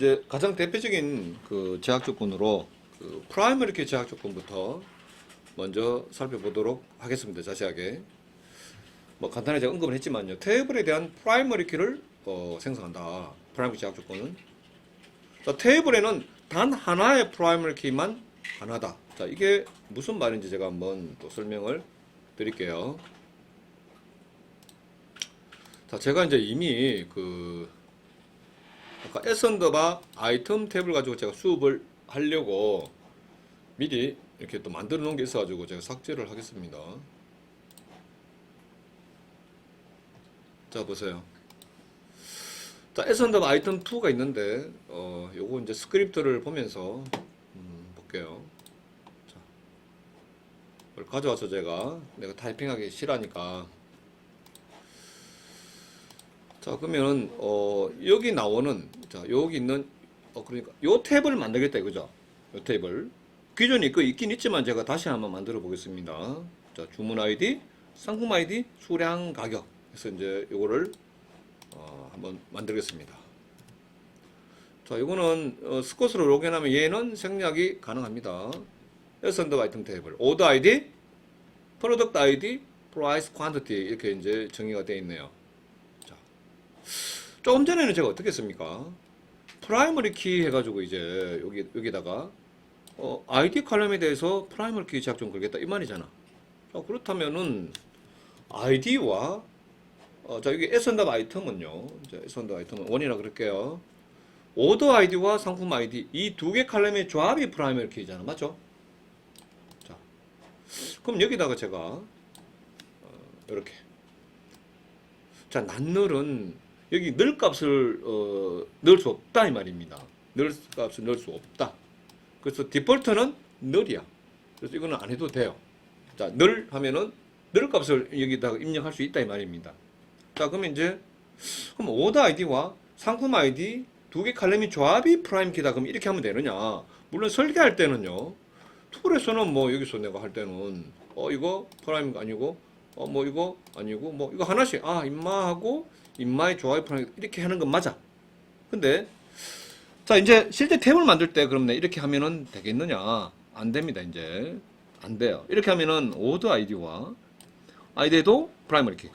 이제 가장 대표적인 그 제약 조건으로 그 프라이머리 키 제약 조건부터 먼저 살펴보도록 하겠습니다. 자세하게. 뭐 간단하게 제가 언급을 했지만요. 테이블에 대한 프라이머리 키를 어, 생성한다. 프라이머리 제약 조건은. 자, 테이블에는 단 하나의 프라이머리 키만 하나다. 자, 이게 무슨 말인지 제가 한번 또 설명을 드릴게요. 자, 제가 이제 이미 그 아까 에선더바 아이템 탭을 가지고 제가 수업을 하려고 미리 이렇게 또 만들어 놓은 게 있어가지고 제가 삭제를 하겠습니다. 자 보세요. 자 에선더바 아이템 2가 있는데 어 요거 이제 스크립트를 보면서 음, 볼게요. 자 가져와서 제가 내가 타이핑하기 싫어하니까 자 그러면 어 여기 나오는 자 여기 있는 어 그러니까 요 탭을 만들겠다 이거죠. 요 탭을 기존에 그 있긴 있지만 제가 다시 한번 만들어 보겠습니다. 자 주문 아이디 상품 아이디 수량 가격. 그래서 이제 요거를 어 한번 만들겠습니다. 자 이거는 어, 스콧으로 로그인하면 얘는 생략이 가능합니다. 에선더 아이템 테이블. 오더 아이디 프로덕트 아이디 프라이스 퀀티티 이렇게 이제 정의가 되어 있네요 조금 전에는 제가 어떻게 했습니까? 프라이머리 키 해가지고 이제 여기 여기다가 어, 아이디 칼럼에 대해서 프라이머리 키 제약 좀 걸겠다 이 말이잖아. 자, 그렇다면은 아이디와 어, 자 여기 에선답 아이템은요. 이제 에선답 아이템은 원이라 그럴게요. 오더 아이디와 상품 아이디 이 두 개 칼럼의 조합이 프라이머리 키잖아, 맞죠? 자, 그럼 여기다가 제가 어, 이렇게 자 난널은 여기 늘 값을 어, 넣을 수 없다 이 말입니다. 늘 값을 넣을 수 없다. 그래서 디폴트는 늘이야. 그래서 이거는 안 해도 돼요. 자, 늘 하면은 늘 값을 여기다가 입력할 수 있다 이 말입니다. 자, 그러면 이제 그럼 오더 아이디와 상품 아이디 두 개 칼럼이 조합이 프라임 키다. 그럼 이렇게 하면 되느냐? 물론 설계할 때는요. 툴에서는 뭐 여기서 내가 할 때는 어 이거 프라임 아니고 어 뭐 이거 아니고 뭐 이거 하나씩 아 임마 하고 임마의 조합이 프라임 이렇게 하는 건 맞아. 근데 자 이제 실제 탭을 만들 때 그럼 내 이렇게 하면은 되겠느냐? 안 됩니다 이제 안 돼요. 이렇게 하면은 오더 아이디와 아이디도 프라이머리 키,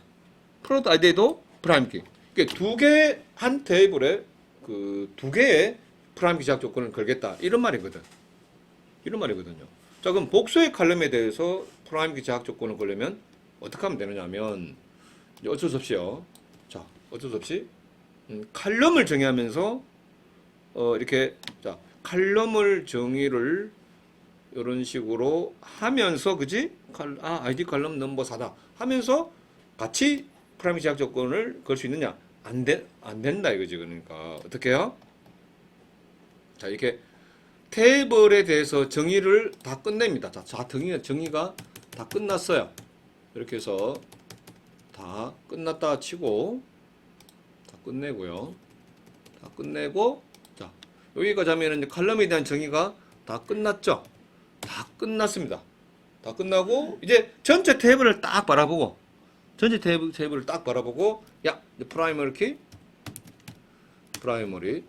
프로드 아이디도 프라이머리 키. 이게 두 개 한 테이블에 그 두 개의 프라임 키 제약 조건을 걸겠다 이런 말이거든. 이런 말이거든요. 자 그럼 복수의 칼럼에 대해서 프라임 키 제약 조건을 걸려면 어떻게 하면 되느냐면 이제 어쩔 수 없이요. 자 어쩔 수 없이 음, 칼럼을 정의하면서 어, 이렇게 자 칼럼을 정의를 이런 식으로 하면서 그지 칼, 아 아이디 칼럼 넘버 4다 하면서 같이 프라이머리 제약 조건을 걸 수 있느냐 안돼 안 된다 이거지 그러니까 어떻게 해요? 자 이렇게 테이블에 대해서 정의를 다 끝냅니다. 자, 자 정의가 정의가 다 끝났어요. 이렇게 해서 다 끝났다 치고 다 끝내고요. 다 끝내고 자 여기까지 하면은 이제 칼럼에 대한 정의가 다 끝났죠. 다 끝났습니다. 다 끝나고 이제 전체 테이블을 딱 바라보고 전체 테이블 테이블을 딱 바라보고 야 프라이머리 키 프라이머리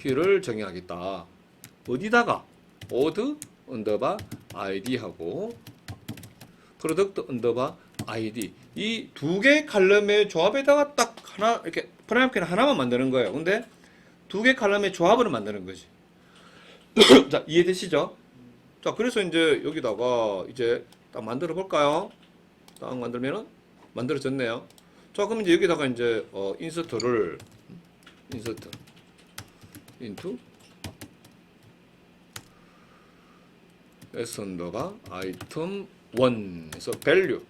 키를 정의하겠다. 어디다가 오드 언더바 아이디 하고 프로덕트 언더바 아이디 이 두 개 칼럼의 조합에다가 딱 하나 이렇게 키는 하나만 만드는 거예요. 근데 두 개 칼럼의 조합으로 만드는 거지. 자 이해되시죠? 자 그래서 이제 여기다가 이제 딱 만들어 볼까요? 딱 만들면은 만들어졌네요. 자 그럼 이제 여기다가 이제 어 인서트를 인서트 s 언더바 아이템 1에서 value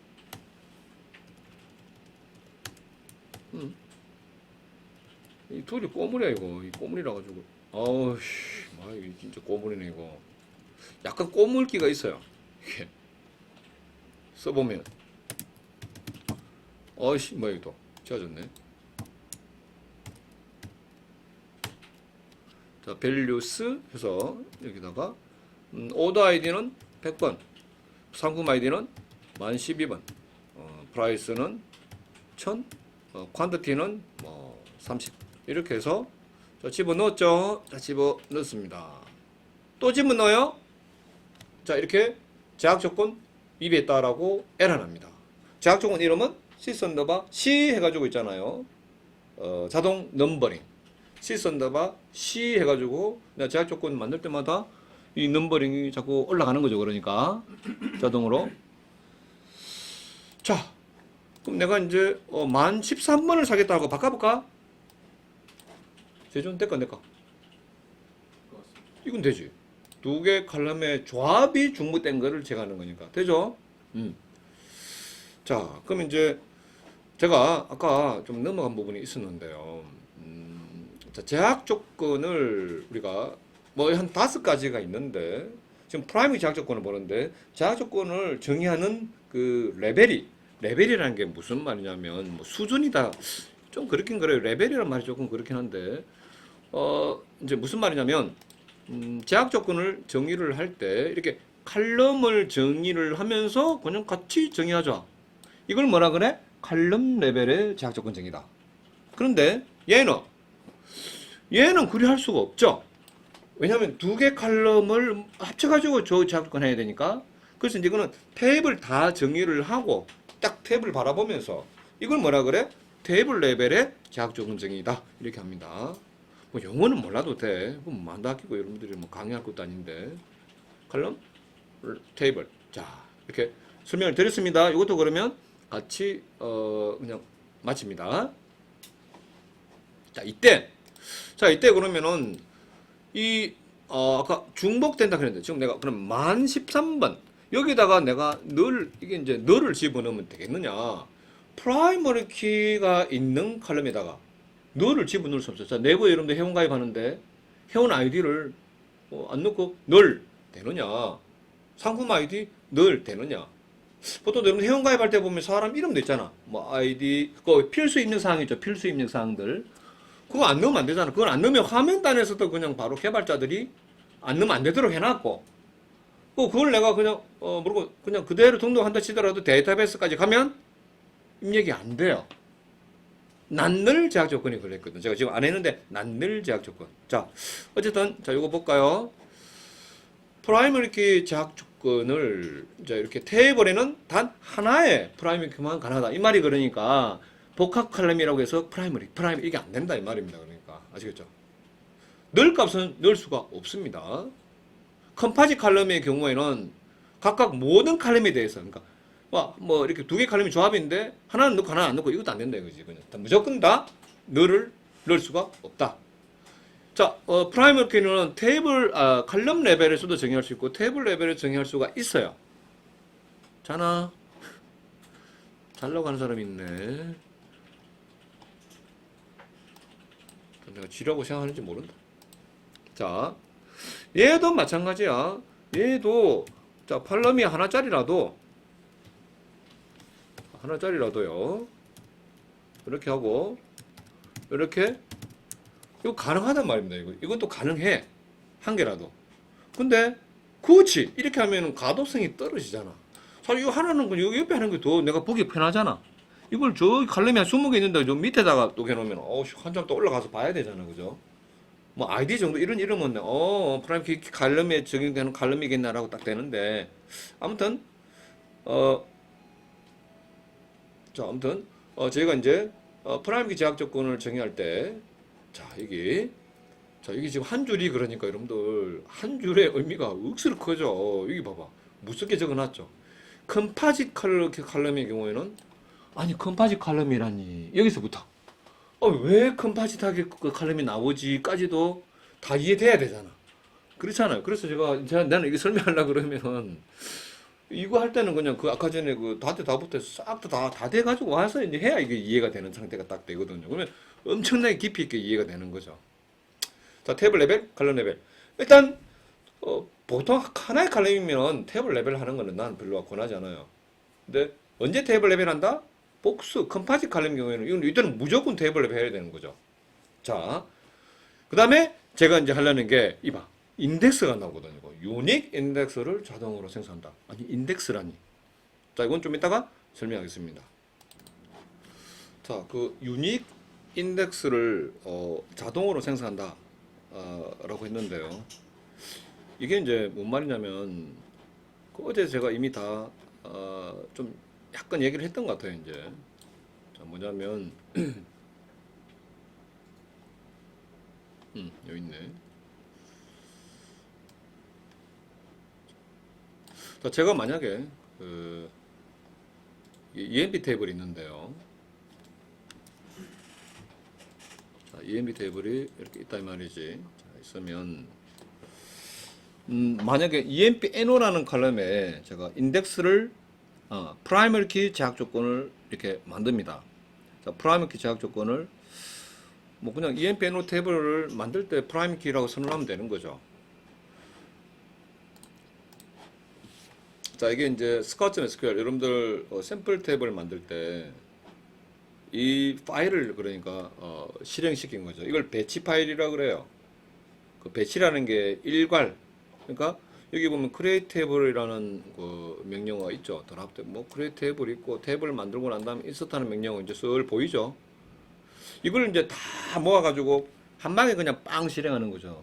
음. 이 둘이 꼬물이야 이거. 이 꼬물이라 가지고. 아우씨. 마 이거 진짜 꼬물이네 이거. 약간 꼬물기가 있어요. 이게. 써보면. 어이씨. 뭐야 이거 또. 지워졌네. 자, 밸류스 해서 여기다가 음, 오더 아이디는 100번, 상품 아이디는 만 12번, 어, 프라이스는 1000, 어, 퀀티티는 뭐 30 이렇게 해서 자, 집어 넣었죠. 자, 집어 넣습니다. 또 집어 넣어요. 자, 이렇게 제약 조건 위배했다라고 에러 납니다. 제약 조건 이름은 시선더바 C 해가지고 있잖아요. 어, 자동 넘버링. 시선더바 C 해가지고 내가 제약 조건 만들 때마다 이 넘버링이 자꾸 올라가는 거죠. 그러니까 자동으로. 자, 그럼 내가 이제 어, 만 13번을 사겠다고 바꿔볼까? 제준 내꺼 내꺼. 이건 되지. 두 개 칼럼의 조합이 중복된 거를 제가 하는 거니까 되죠? 음. 자, 그럼 이제 제가 아까 좀 넘어간 부분이 있었는데요. 음, 자, 제약 조건을 우리가 뭐 한 다섯 가지가 있는데 지금 프라이머리 제약 조건을 보는데 제약 조건을 정의하는 그 레벨이 레벨이라는 게 무슨 말이냐면 뭐 수준이다. 좀 그렇긴 그래요. 레벨이란 말이 조금 그렇긴 한데 어 이제 무슨 말이냐면 음, 제약 조건을 정의를 할 때 이렇게 칼럼을 정의를 하면서 그냥 같이 정의하자. 이걸 뭐라 그래? 칼럼 레벨의 제약 조건 정의다. 그런데 얘는 얘는 그리 할 수가 없죠. 왜냐하면 두 개 칼럼을 합쳐가지고 저 제약 조건 해야 되니까. 그래서 이제 이거는 탭을 다 정의를 하고 딱 탭을 바라보면서 이걸 뭐라 그래? 테이블 레벨의 조건 정의다. 이렇게 합니다. 뭐 영어는 몰라도 돼. 그럼 만도 아끼고 여러분들이 뭐 강의할 것도 아닌데. 칼럼 테이블. 자, 이렇게 설명을 드렸습니다. 이것도 그러면 같이 어 그냥 마칩니다. 자, 이때 자, 이때 그러면은 이 어, 아까 중복된다 그랬는데 지금 내가 그럼 만 13번 여기다가 내가 늘 이게 이제 너를 집어넣으면 되겠느냐? 프라이머리 키가 있는 칼럼에다가 너를 집어넣을 수 없어요. 자, 내부에 여러분들 회원 가입하는데 회원 아이디를 어, 안 넣고 널 되느냐? 상품 아이디 널 되느냐? 보통 여러분 회원 가입할 때 보면 사람 이름도 있잖아. 뭐 아이디 그 필수 입력 사항 있죠. 필수 입력 사항들. 그거 안 넣으면 안 되잖아. 그걸 안 넣으면 화면단에서도 그냥 바로 개발자들이 안 넣으면 안 되도록 해놨고. 그 그걸 내가 그냥 어 모르고 그냥 그대로 등록한다 치더라도 데이터베이스까지 가면 입력이 안 돼요. 난늘 제약 조건이 걸렸거든. 제가 지금 안 했는데 난늘 제약 조건. 자, 어쨌든 자 이거 볼까요? 프라이머리 키 제약 조건을 이제 이렇게 테이블에는 단 하나의 프라이머리 키만 가능하다. 이 말이 그러니까 복합 칼럼이라고 해서 프라이머리, 프라이머리 이게 안 된다 이 말입니다. 그러니까 아시겠죠? 늘 값은 넣을 수가 없습니다. 컴파지 칼럼의 경우에는 각각 모든 칼럼에 대해서 그러니까 와, 뭐 이렇게 두 개 칼럼이 조합인데 하나는 넣고 하나는 안 넣고 이것도 안 된다 이거지. 그냥 다 무조건 다 너를 넣을 수가 없다. 자, 어, 프라이머리 키는 테이블 아, 칼럼 레벨에서도 정의할 수 있고 테이블 레벨에 정의할 수가 있어요. 자나 잘 나가는 사람이 있네. 내가 쥐라고 생각하는지 모른다. 자, 얘도 마찬가지야. 얘도 자 팔럼이 하나짜리라도 하나짜리라도요. 이렇게 하고 이렇게 이거 가능하단 말입니다. 이거 이것도 가능해 한 개라도. 근데 그렇지 이렇게 하면은 가독성이 떨어지잖아. 사실 이거 하나는 여기 옆에 하는 게 더 내가 보기 편하잖아. 이걸 저 칼럼이 한 20개 있는데 저 밑에다가 또 해놓으면 어한장 또 올라가서 봐야 되잖아. 그죠? 뭐 아이디 정도 이런 이름은 어 프라임 키 칼럼에 적용되는 칼럼이겠나라고 딱 되는데 아무튼 어 자, 아무튼 어, 저희가 이제 어, 프라임기 제약 조건을 정의할 때, 자 여기, 자 여기 지금 한 줄이 그러니까 여러분들 한 줄의 의미가 억수로 크죠. 여기 봐봐, 무섭게 적어놨죠. 컴파짓 칼럼, 칼럼의 경우에는 아니 컴파짓 칼럼이라니 여기서부터 어, 왜 컴파짓하게 그 칼럼이 나오지까지도 다 이해돼야 되잖아. 그렇잖아요. 그래서 제가 제가 나는 이게 설명하려 그러면은 이거 할 때는 그냥 그 아까 전에 그 다때 다부터 싹다 다 돼가지고 와서 이제 해야 이게 이해가 되는 상태가 딱 되거든요. 그러면 엄청나게 깊이 있게 이해가 되는 거죠. 자, 탭을 레벨, 칼럼 레벨. 일단 어, 보통 하나의 칼럼이면 탭을 레벨 하는 거는 난 별로 권하지 않아요. 근데 언제 탭을 레벨 한다? 복수, 컴파짓 칼럼 경우에는 이건 이때는 무조건 레벨 해야 되는 거죠. 자, 그 다음에 제가 이제 하려는 게 이봐. 인덱스가 나오거든요. 유닉 인덱스를 자동으로 생성한다. 아니 인덱스라니. 자 이건 좀 이따가 설명하겠습니다. 자, 그 유닉 인덱스를 어, 자동으로 생성한다 어, 라고 했는데요. 이게 이제 뭔 말이냐면 그 어제 제가 이미 다 어, 좀 약간 얘기를 했던 것 같아요, 이제. 자, 뭐냐면 음, 여기 있네. 자, 제가 만약에 그이 EMP 테이블이 있는데요. 자, EMP 테이블이 이렇게 있다 이 말이지. 자, 있으면 음, 만약에 EMP NO라는 칼럼에 제가 인덱스를 어, 프라이머리 키 제약 조건을 이렇게 만듭니다. 자, 프라이머리 키 제약 조건을 뭐 그냥 EMP NO 테이블을 만들 때 프라이머리 키라고 선언하면 되는 거죠. 자, 이게 이제 스카우트 SQL 여러분들 어, 샘플 탭을 만들 때 이 파일을 그러니까 어, 실행시킨 거죠. 이걸 배치 파일이라 그래요. 그 배치라는 게 일괄. 그러니까 여기 보면 create table이라는 그 명령어가 있죠. 드랍 탭. 뭐 create 탭을 있고 탭을 만들고 난 다음에 insert하는 명령어 이제 쓱 보이죠. 이걸 이제 다 모아 가지고 한 방에 그냥 빵 실행하는 거죠.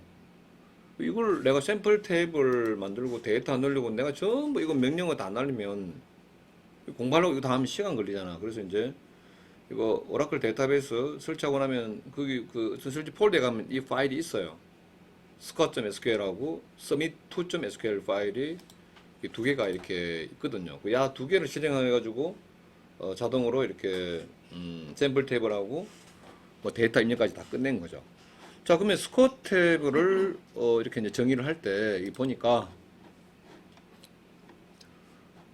이걸 내가 샘플 탭을 만들고 데이터 넣으려고 내가 전부 이거 명령어 다 날리면 공부하려고 이거 다 하면 시간 걸리잖아. 그래서 이제 이거 오라클 데이터베이스 설치하고 나면 거기 그 설치 폴더에 가면 이 파일이 있어요. scat.sql하고 submit2.sql 파일이 이두 개가 이렇게 있거든요. 그 야 두 개를 실행해가지고 어, 자동으로 이렇게 음, 샘플 탭을하고 뭐 데이터 입력까지 다 끝낸 거죠. 자, 그러면 스코어 탭을 어, 이렇게 이제 정의를 할 때 보니까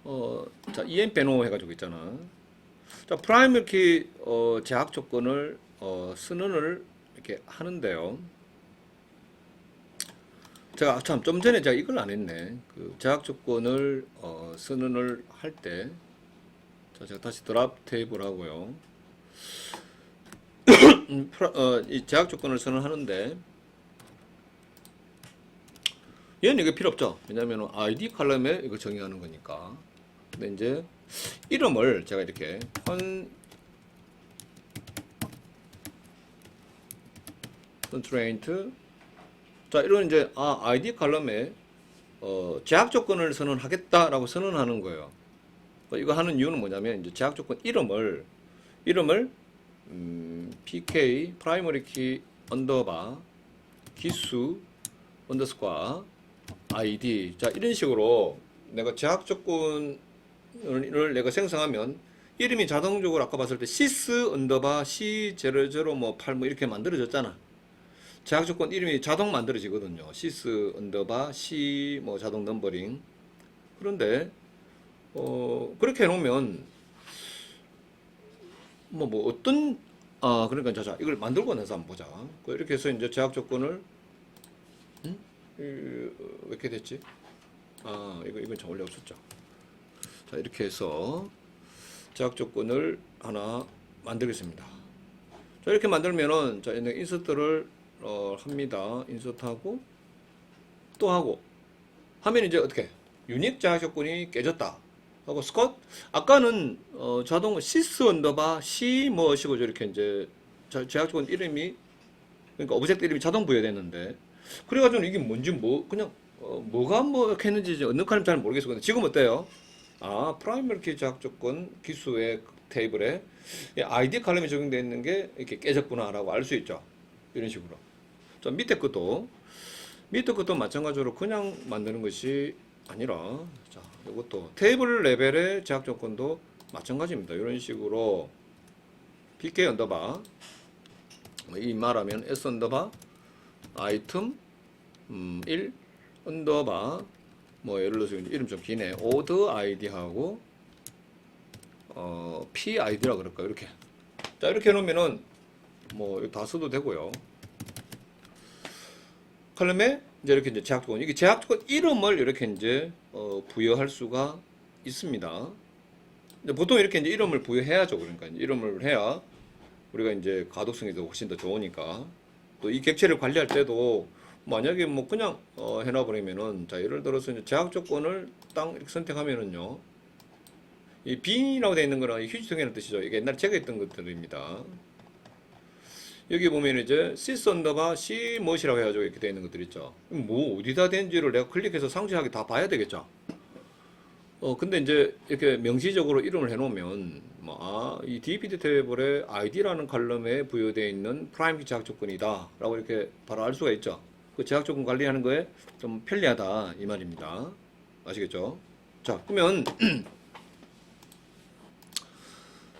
어, 자, EM 빼노 해가지고 있잖아. 자, 프라이머리 키 어, 제약 조건을 어, 선언을 이렇게 하는데요. 제가 참 좀 전에 제가 이걸 안 했네. 그 제약 조건을 어, 선언을 할 때, 자, 제가 다시 드랍 테이블 하고요. 어, 이 제약 조건을 선언하는데 얘는 이게 필요 없죠. 왜냐하면 ID 칼럼에 이거 정의하는 거니까. 근데 이제 이름을 제가 이렇게 컨 컨트레인트 자 이런 이제 아 ID 칼럼에 어, 제약 조건을 선언하겠다라고 선언하는 거예요. 어, 이거 하는 이유는 뭐냐면 이제 제약 조건 이름을 이름을 음, pk 프라이머리 키 언더바 기수 언더스코어 id 자 이런 식으로 내가 제약 조건을 내가 생성하면 이름이 자동적으로 아까 봤을 때 sys 언더바 c00 뭐8 뭐 이렇게 만들어졌잖아. 제약 조건 이름이 자동 만들어지거든요. sys 언더바 c 뭐 자동 넘버링. 그런데 어 그렇게 해놓으면 뭐, 뭐, 어떤, 아, 그러니까, 자, 자, 이걸 만들고 나서 한번 보자. 그 이렇게 해서 이제 제약 조건을, 음? 이, 이렇게 됐지? 아, 이거, 이건 참 원래 없었죠. 자, 이렇게 해서 제약 조건을 하나 만들겠습니다. 자, 이렇게 만들면은, 자, 인서트를, 어, 합니다. 인서트하고, 또 하고, 하면 이제 어떻게? 유닉 조건이 깨졌다. 하고 스컷 아까는 어, 자동 시스 언더바 C 뭐시고 저렇게 이제 자- 제약 조건 이름이 그러니까 오브젝트 이름이 자동 부여됐는데 그래가지고 이게 뭔지 뭐 그냥 어, 뭐가 뭐 했는지 어느 칼럼 잘 모르겠어 근데 지금 어때요? 아 프라이머리 키 제약 조건 기수의 테이블에 이 아이디 칼럼이 적용되어 있는 게 이렇게 깨졌구나라고 알 수 있죠 이런 식으로 자 밑에 것도 밑에 것도 마찬가지로 그냥 만드는 것이 아니라 자 이것도 테이블 레벨의 제약 조건도 마찬가지입니다. 이런 식으로 pk 언더바 뭐이 말하면 s 언더바 아이템 음, 1 언더바. 뭐 예를 들어서 이름 좀 기네. 오드 아이디하고 어 p 아이디라 그럴까 이렇게. 자 이렇게 해놓으면은 뭐 다 써도 되고요. 칼럼에 이제 이렇게 이제 제약 조건 이게 제약 조건 이름을 이렇게 이제 어, 부여할 수가 있습니다. 보통 이렇게 이제 이름을 부여해야죠. 그러니까 이름을 해야 우리가 이제 가독성이 더 훨씬 더 좋으니까 또 이 객체를 관리할 때도 만약에 뭐 그냥 어, 해놔버리면은 자 예를 들어서 이제 제약 조건을 딱 이렇게 선택하면은요 이 빈이라고 되어 있는 거는 휴지통이라는 뜻이죠. 이게 옛날에 제가 했던 것들입니다. 여기 보면 이제 sys 언더바 c 무엇이라고 해가지고 이렇게 되어 있는 것들 있죠. 뭐 어디다 된지를 내가 클릭해서 상세하게 다 봐야 되겠죠. 어 근데 이제 이렇게 명시적으로 이름을 해놓으면 뭐아이 DPD 테이블에 ID라는 칼럼에 부여되어 있는 프라임 제약 조건이다라고 이렇게 바로 알 수가 있죠. 그 제약 조건 관리하는 거에 좀 편리하다 이 말입니다. 아시겠죠? 자 그러면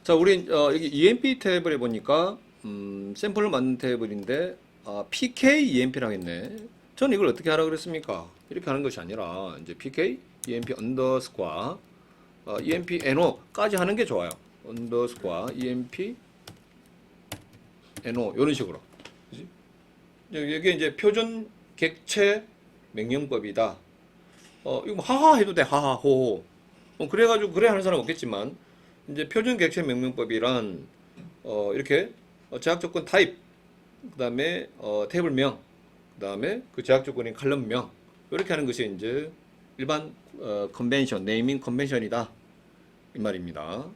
자 우리 어, 여기 EMP 테이블에 보니까 음, 샘플을 만든 테이블인데 아, PK EMP라고 했네. 저는 이걸 어떻게 하라 그랬습니까? 이렇게 하는 것이 아니라 이제 PK EMP 언더스과 어, EMP NO까지 하는 게 좋아요. 언더스과 EMP NO 이런 식으로. 그지? 이게 이제 표준 객체 명령법이다. 어, 이거 뭐 하하 해도 돼. 하하 호호. 어, 그래가지고 그래 하는 사람 없겠지만 이제 표준 객체 명령법이란 어, 이렇게 어, 제약 조건 타입, 그 다음에 어, 테이블명, 그 다음에 그 제약 조건인 칼럼명 이렇게 하는 것이 이제 일반 어, 컨벤션, 네이밍 컨벤션이다 이 말입니다.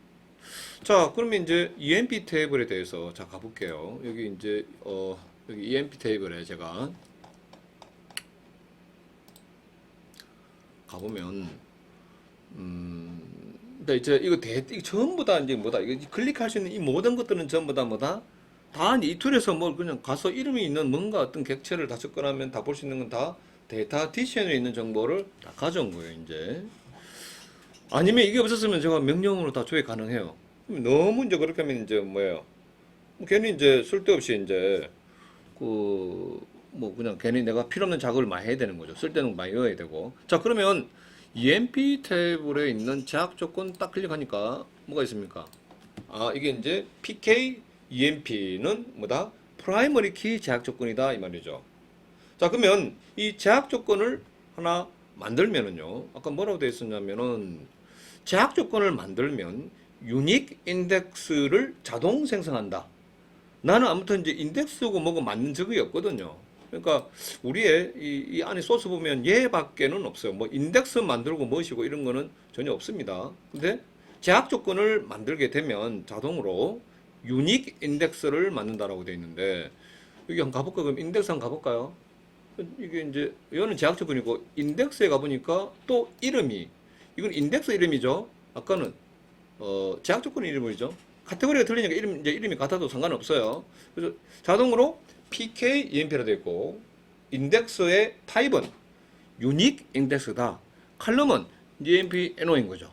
자, 그러면 이제 EMP 테이블에 대해서 자 가볼게요. 여기 이제 어, 여기 EMP 테이블에 제가 가보면 음, 근데 이제 이거 대, 이거 전부 다 이제 뭐다 이거 클릭할 수 있는 이 모든 것들은 전부 다 뭐다 다이 툴에서 뭐 그냥 가서 이름이 있는 뭔가 어떤 객체를 다 접근하면 다 볼 수 있는 건 다 데이터 디션에 있는 정보를 다 가져온 거예요 이제. 아니면 이게 없었으면 제가 명령으로 다 조회 가능해요. 너무 이제 그렇게 하면 이제 뭐예요? 뭐 괜히 이제 쓸데없이 이제 그 뭐 그냥 괜히 내가 필요 없는 작업을 많이 해야 되는 거죠. 쓸데는 많이 넣어야 되고. 자 그러면 EMP 테이블에 있는 제약 조건 딱 클릭하니까 뭐가 있습니까? 아, 이게 이제 PK EMP는 뭐다? 프라이머리 키 제약 조건이다 이 말이죠. 자, 그러면 이 제약 조건을 하나 만들면은요. 아까 뭐라고 되어 있었냐면은 제약 조건을 만들면 유닉 인덱스를 자동 생성한다. 나는 아무튼 이제 인덱스고 뭐고 만든 적이 없거든요. 그러니까 우리의 이, 이 안에 소스 보면 얘밖에는 없어요. 뭐 인덱스 만들고 뭐시고 이런 거는 전혀 없습니다. 근데 제약 조건을 만들게 되면 자동으로 유닉 인덱스를 만든다라고 되어 있는데 여기 한번 가볼까? 그럼 인덱스 한번 가볼까요? 이게 이제 이거는 제약 조건이고 인덱스에 가보니까 또 이름이 이건 인덱스 이름이죠. 아까는 어 제약 조건 이름이죠. 카테고리가 틀리니까 이름 이제 이름이 같아도 상관없어요. 그래서 자동으로 PK EMP라 되어 있고 인덱스의 타입은 유닉 인덱스다. 칼럼은 EMP NO인 거죠.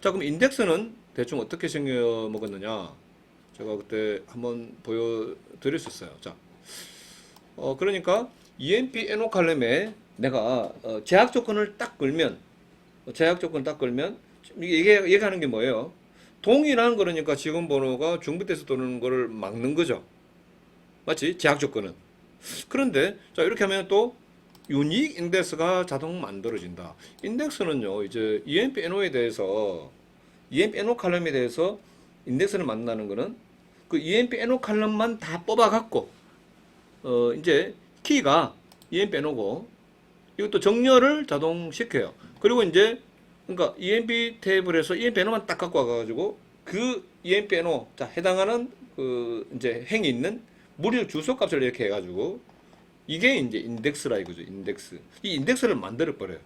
자, 그럼 인덱스는 대충 어떻게 생겨 먹었느냐? 제가 그때 한번 보여드렸었어요. 자, 어, 그러니까 EMP 칼럼에 내가 어, 제약 조건을 딱 걸면 어, 제약 조건 딱 걸면 이게 얘기하는 게 뭐예요? 동일한 거니까 지원 번호가 중부대에서 도는 거를 막는 거죠. 맞지? 제약 조건은. 그런데 자 이렇게 하면 또 유닉 인덱스가 자동 만들어진다. 인덱스는요 이제 EMP NO에 대해서 EMP NO 칼럼에 대해서 인덱스를 만든다는 거는 그 EMP NO 칼럼만 다 뽑아갖고 어 이제 키가 EMP NO고 이것도 정렬을 자동 시켜요. 그리고 이제 그러니까 EMP 테이블에서 EMP NO만 딱 갖고 와가지고 그 EMP NO 자 해당하는 그 이제 행이 있는 무료 주소 값을 이렇게 해가지고 이게 이제 인덱스라 이거죠 인덱스. 이 인덱스를 만들어 버려요.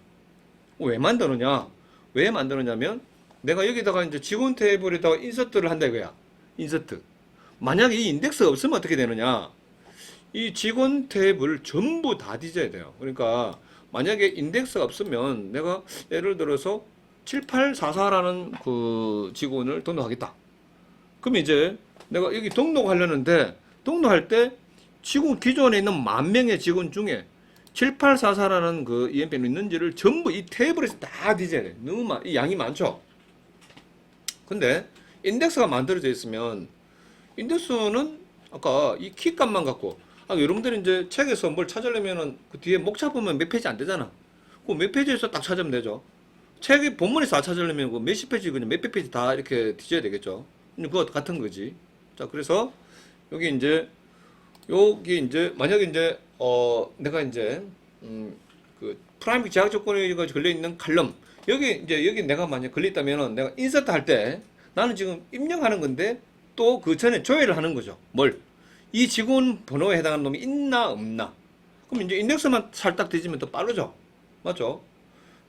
왜 만드느냐? 왜 만드느냐면 내가 여기다가 이제 직원 테이블에다가 인서트를 한다 이거야. 인서트 만약에 이 인덱스가 없으면 어떻게 되느냐 이 직원 탭을 전부 다 뒤져야 돼요 그러니까 만약에 인덱스가 없으면 내가 예를 들어서 7844라는 그 직원을 등록하겠다 그럼 이제 내가 여기 등록하려는데 등록할 때 직원 기존에 있는 만 명의 직원 중에 7844라는 그 EMP는 있는지를 전부 이 테이블에서 다 뒤져야 돼. 너무 많, 이 양이 많죠. 근데 인덱스가 만들어져 있으면 인덱스는 아까 이 키 값만 갖고 아, 여러분들이 이제 책에서 뭘 찾으려면은 그 뒤에 목차 보면 몇 페이지 안 되잖아. 그 몇 페이지에서 딱 찾으면 되죠. 책의 본문에서 다 찾으려면 그 몇십 페이지 그냥 몇백 페이지 다 이렇게 뒤져야 되겠죠. 그거 같은 거지. 자, 그래서 여기 이제 여기 이제 만약에 이제 어 내가 이제 음 그 프라임 제약 조건에 걸려 있는 칼럼 여기 이제 여기 내가 만약 걸렸다면은 내가 인서트 할 때 나는 지금 입력하는 건데 또 그 전에 조회를 하는 거죠. 뭘? 이 직원 번호에 해당하는 놈이 있나 없나? 그럼 이제 인덱스만 살짝 뒤지면 더 빠르죠. 맞죠?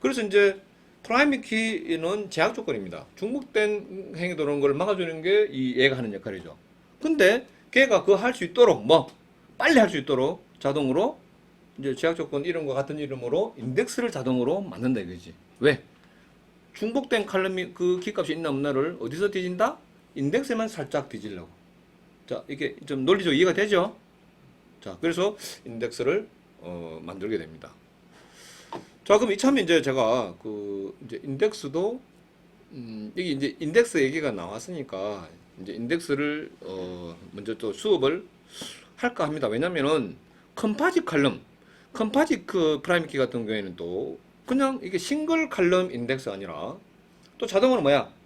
그래서 이제 프라이머리 키는 제약 조건입니다. 중복된 행위 도는 걸 막아주는 게 이 얘가 하는 역할이죠. 근데 걔가 그거 할 수 있도록 뭐 빨리 할 수 있도록 자동으로 이제 제약 조건 이름과 같은 이름으로 인덱스를 자동으로 만든다 이거지. 왜? 중복된 칼럼이 그 키값이 있나 없나를 어디서 뒤진다? 인덱스에만 살짝 뒤지려고. 자, 이게 좀 논리적 이해가 되죠? 자, 그래서 인덱스를 어, 만들게 됩니다. 자, 그럼 이참에 이제 제가 그 이제 인덱스도 음, 여기 이제 인덱스 얘기가 나왔으니까 이제 인덱스를 어, 먼저 또 수업을 할까 합니다. 왜냐면은 컴파짓 칼럼, 컴파짓 그 프라임 키 같은 경우에는 또 그냥 이게 싱글 칼럼 인덱스 아니라 또 자동으로 뭐야?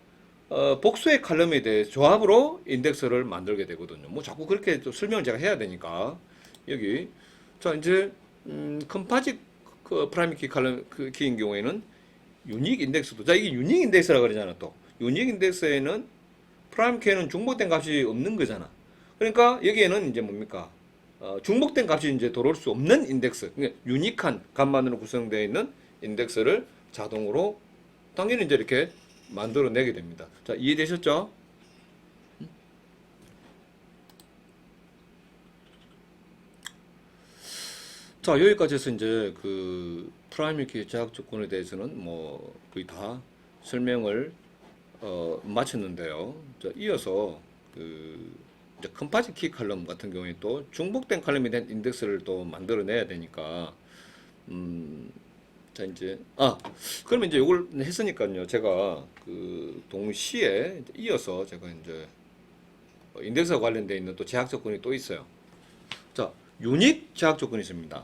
어, 복수의 칼럼에 대해 조합으로 인덱스를 만들게 되거든요. 뭐 자꾸 그렇게 또 설명을 제가 해야 되니까 여기 자 이제 음, 컴파짓 그 프라임 키 칼럼 그 키인 경우에는 유닉 인덱스도 자 이게 유닉 인덱스라 그러잖아 또 유닉 인덱스에는 프라임 키에는 중복된 값이 없는 거잖아. 그러니까 여기에는 이제 뭡니까? 어, 중복된 값이 이제 들어올 수 없는 인덱스, 그러니까 유니크한 값만으로 구성되어 있는 인덱스를 자동으로 당연히 이제 이렇게 만들어내게 됩니다. 자, 이해되셨죠? 자, 여기까지 해서 이제 그 프라이머리 키 제약 조건에 대해서는 뭐 거의 다 설명을 어, 마쳤는데요. 자, 이어서 그 이제 컴파짓 키 칼럼 같은 경우에 또 중복된 칼럼에 대한 인덱스를 또 만들어내야 되니까 음, 자 이제 아 그러면 이제 이걸 했으니까요. 제가 그 동시에 이어서 제가 이제 어, 인덱스와 관련돼 있는 또 제약 조건이 또 있어요. 자, 유닉 제약 조건이 있습니다.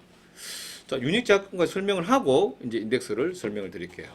자, 유닉 제약 조건과 설명을 하고 이제 인덱스를 설명을 드릴게요.